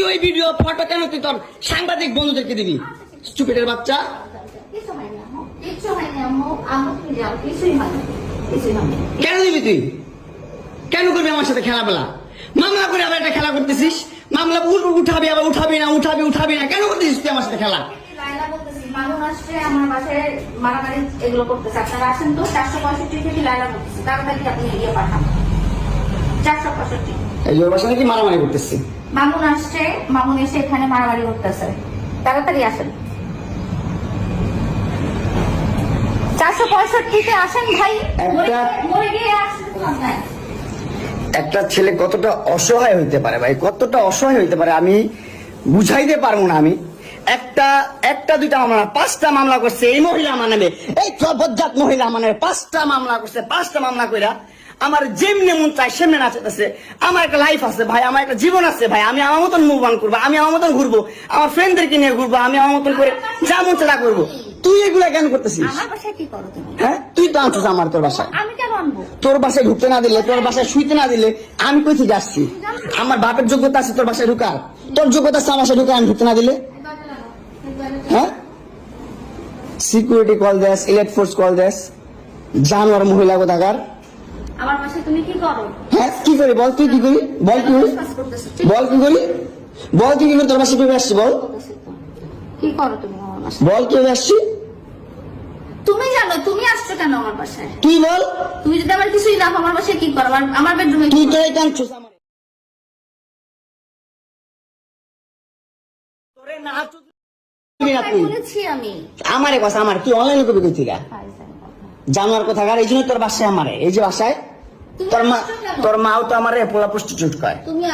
তুই ওই video photo কেন তুই তোর সাংবাদিক বন্ধুদেরকে দিবি? স্টুপিডের বাচ্চা। কেন দিবি তুই? কেন করবি আমার সাথে খেলাবেলা মামলা করে আবার একটা খেলা করতেছিস? মামলা উঠ- উঠাবি আবার উঠাবি না, উঠাবি উঠাবি না। কেন করতেছিস তুই আমার সাথে খেলা? মারামারি করতেছে। মামুন আসছে মামুন এসে এখানে মারামারি করতেছে। তাড়াতাড়ি আসেন। চারশো পঁয়ষট্টিতে আসেন ভাই। মরে গিয়ে-। একটা ছেলে কতটা অসহায় হইতে পারে ভাই? কতটা অসহায় হইতে পারে আমি বুঝাইতে পারব না আমি। একটা একটা দুইটা মামলা পাঁচটা মামলা করছে এই মহিলা আমার নামে। এই বজ্জাত মহিলা আমার নামে পাঁচটা মামলা করছে পাঁচটা মামলা কইরা আমার যেমনি মন চাই সেমনি নাচাতেছে আমার একটা লাইফ আছে ভাই আমার একটা জীবন আছে ভাই আমি আমার মতন মুভ অন করব আমি আমার মতন ঘুরবো আমার ফ্রেন্ডদেরকে নিয়ে ঘুরবো আমি আমার মতন করে যা মন তা করব। তুই এগুলা কেন করতেছিস? হ্যাঁ? তুই তো আনছিস আমার তোর বাসায়। তোর বাসায় ঢুকতে না দিলে তোর বাসায় শুইতে না দিলে আমি কই থেকে আসছি? আমার বাপের যোগ্যতা আছে তোর বাসায় ঢুকার। তোর যোগ্যতা আছে আমার বাসায় ঢুকার আমি ঢুকতে না দিলে? হ্যাঁ? সিকিউরিটি কল দেস ইলেক্ট ফোর্স কল দেস। জানোয়ার মহিলা কোথাকার? আমার বাসায় তুমি কি করো? হ্যাঁ কি করি বল তুই কি করি? বল কি করি? বল কি করি? বল কি করি? তোর বাসায় কীভাবে আসছি বল? কি করো তুমি আমার বাসায়? বল কীভাবে আসছি? তুমি জানো তুমি আসছো কেন আমার বাসায়? তুই বল? তুমি যদি আমার কিছুই না আমার বাসায় কি করো? আমার বেডরুমে না আমারে কথা আমার তুই অনলাইনে কবি কই থেকে জানোয়ার কোথাকার এই জন্য তোর বাসায় আমারে। এই যে বাসায় তোর মা? তোর মাও তো আমারে পোলা প্রস্টিটিউট কয়। তুমি